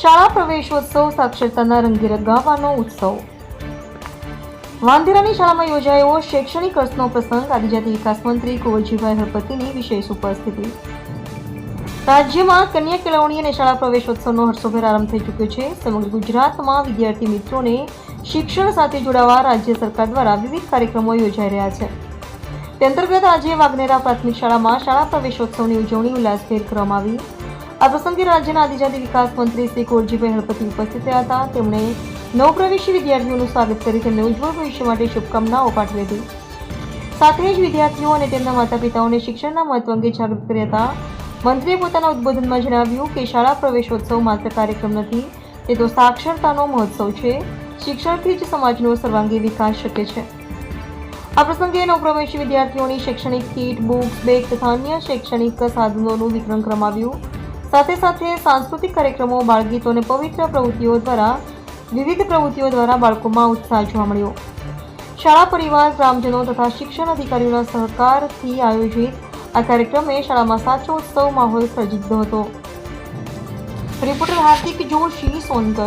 શાળા પ્રવેશોત્સવ સાક્ષરતાના રંગે રંગાવવાનો ઉત્સવ વાંધેરાની શાળામાં યોજાયો શૈક્ષણિક વર્ષનો પ્રસંગ આદિજાતિ વિકાસ મંત્રી કુંવરજીભાઈ હરપતિની વિશેષ ઉપસ્થિતિ રાજ્યમાં કન્યા કેળવણી અને શાળા પ્રવેશોત્સવનો હર્ષોભેર આરંભ થઈ ચૂક્યો છે. સમગ્ર ગુજરાતમાં વિદ્યાર્થી મિત્રોને શિક્ષણ સાથે જોડાવા રાજ્ય સરકાર દ્વારા વિવિધ કાર્યક્રમો યોજાઈ રહ્યા છે. તે અંતર્ગત આજે વાગનેરા પ્રાથમિક શાળામાં શાળા પ્રવેશોત્સવની ઉજવણી ઉલ્લાસભેર કરવામાં આવી. આ પ્રસંગે રાજ્યના આદિજાતિ વિકાસ મંત્રી શ્રી કોરજીભાઈ હળપતિ ઉપસ્થિત રહ્યા હતા. તેમણે નવપ્રવેશી વિદ્યાર્થીઓનું સ્વાગત કરી તેમને ઉજ્જવળ ભવિષ્ય માટે શુભકામનાઓ પાઠવી હતી. સાથે જ વિદ્યાર્થીઓ અને તેમના માતા પિતાઓને શિક્ષણના મહત્વ અંગે જાગૃત કર્યા હતા. મંત્રીએ પોતાના ઉદ્બોધનમાં જણાવ્યું કે શાળા પ્રવેશોત્સવ માત્ર કાર્યક્રમ નથી તે તો સાક્ષરતાનો મહોત્સવ છે. શિક્ષણથી જ સમાજનો સર્વાંગી વિકાસ શક્ય છે. આ પ્રસંગે નવપ્રવેશી વિદ્યાર્થીઓની શૈક્ષણિક કીટ, બુક્સ, બેગ તથા અન્ય શૈક્ષણિક સાધનોનું વિતરણ કરવામાં આવ્યું સાથે સાથે સાંસ્કૃતિક કાર્યક્રમો, બાળગીતો અને પવિત્ર પ્રવૃત્તિઓ દ્વારા, વિવિધ પ્રવૃત્તિઓ દ્વારા બાળકોમાં ઉત્સાહ જોવા મળ્યો. શાળા પરિવાર, ગ્રામજનો તથા શિક્ષણ અધિકારીઓના સહકારથી આયોજિત આ કાર્યક્રમે શાળામાં સાચો ઉત્સવ માહોલ સર્જિતો હતો. રિપોર્ટર હાર્દિક જોશી, સોનગઢ.